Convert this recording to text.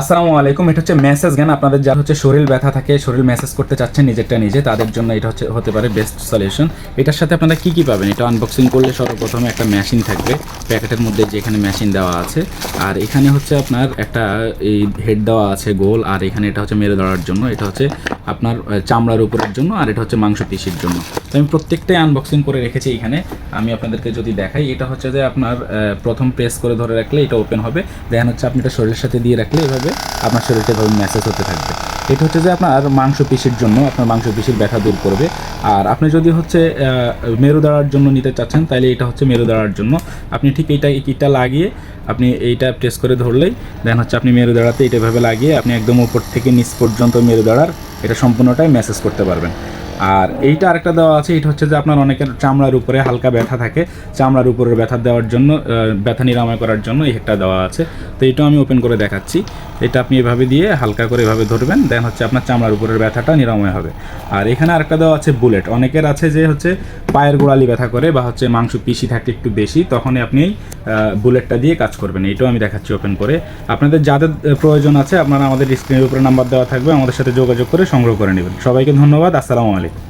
আসসালামু আলাইকুম, এটা হচ্ছে মেসেজ জ্ঞান আপনাদের যার হচ্ছে শরীর ব্যথা থাকে, শরীর মেসেজ করতে চাচ্ছেন নিজেরটা নিজে, তাদের জন্য এটা হচ্ছে, হতে পারে বেস্ট সলিউশন এটার সাথে আপনারা কী কী পাবেন? এটা আনবক্সিং করলে সর্বপ্রথমে একটা মেশিন থাকবে, প্যাকেটের মধ্যে যে এখানে মেশিন দেওয়া আছে। আর এখানে হচ্ছে আপনার একটা, এই হেড দেওয়া আছে গোল, আর এখানে এটা হচ্ছে মেরে ধরার জন্য, এটা হচ্ছে আপনার চামড়ার উপরের জন্য আর এটা হচ্ছে মাংস পিসির জন্য। তো আমি প্রত্যেকটাই আনবক্সিং করে রেখেছি এখানে। আমি আপনাদেরকে যদি দেখাই, এটা হচ্ছে যে আপনার প্রথম প্রেস করে ধরে রাখলে এটা ওপেন হবে। দেন হচ্ছে আপনি এটা শরীরের সাথে দিয়ে রাখলে এভাবে আপনার শরীরটা এভাবে ম্যাসেজ হতে থাকবে। এটা হচ্ছে যে আপনার মাংস পিসির জন্য আপনার মাংস পিসির ব্যথা দূর করবে। আর আপনি যদি হচ্ছে মেরু দাঁড়ার জন্য নিতে চাচ্ছেন তাহলে এটা হচ্ছে মেরু দাঁড়ার জন্য। আপনি ঠিক এইটা এই কিটটা লাগিয়ে আপনি এইটা প্রেস করে ধরলেই দেন হচ্ছে আপনি মেরু দাঁড়াতে এটা এভাবে লাগিয়ে আপনি একদম উপর থেকে নিচ পর্যন্ত মেরু দাঁড়ার এটা সম্পূর্ণটাই মেসেজ করতে পারবেন। আর এইটা আরেকটা দেওয়া আছে, এটা হচ্ছে যে আপনার অনেকের চামড়ার উপরে হালকা ব্যথা থাকে। চামড়ার উপরে ব্যথা দেওয়ার জন্য ব্যথা নিরাময় করার জন্য এই একটা দেওয়া আছে। তো এটাও আমি ওপেন করে দেখাচ্ছি। এটা আপনি এভাবে দিয়ে হালকা করে এভাবে ধরবেন দেন হচ্ছে আপনার চামড়ার উপরের ব্যথাটা নিরাময় হবে। আর এখানে আরেকটা দেওয়া আছে বুলেট। অনেকের আছে যে হচ্ছে পায়ের গোড়ালি ব্যথা করে বা হচ্ছে মাংস পিসি থাকে একটু বেশি, তখনই আপনি বুলেটটা দিয়ে কাজ করবেন। এটাও আমি দেখাচ্ছি ওপেন করে। আপনাদের যাদের প্রয়োজন আছে, আপনারা আমাদের স্ক্রিনের উপরে নাম্বার দেওয়া থাকবে, আমাদের সাথে যোগাযোগ করে সংগ্রহ করে নেবেন। সবাইকে ধন্যবাদ, আসসালামু আলাইকুম।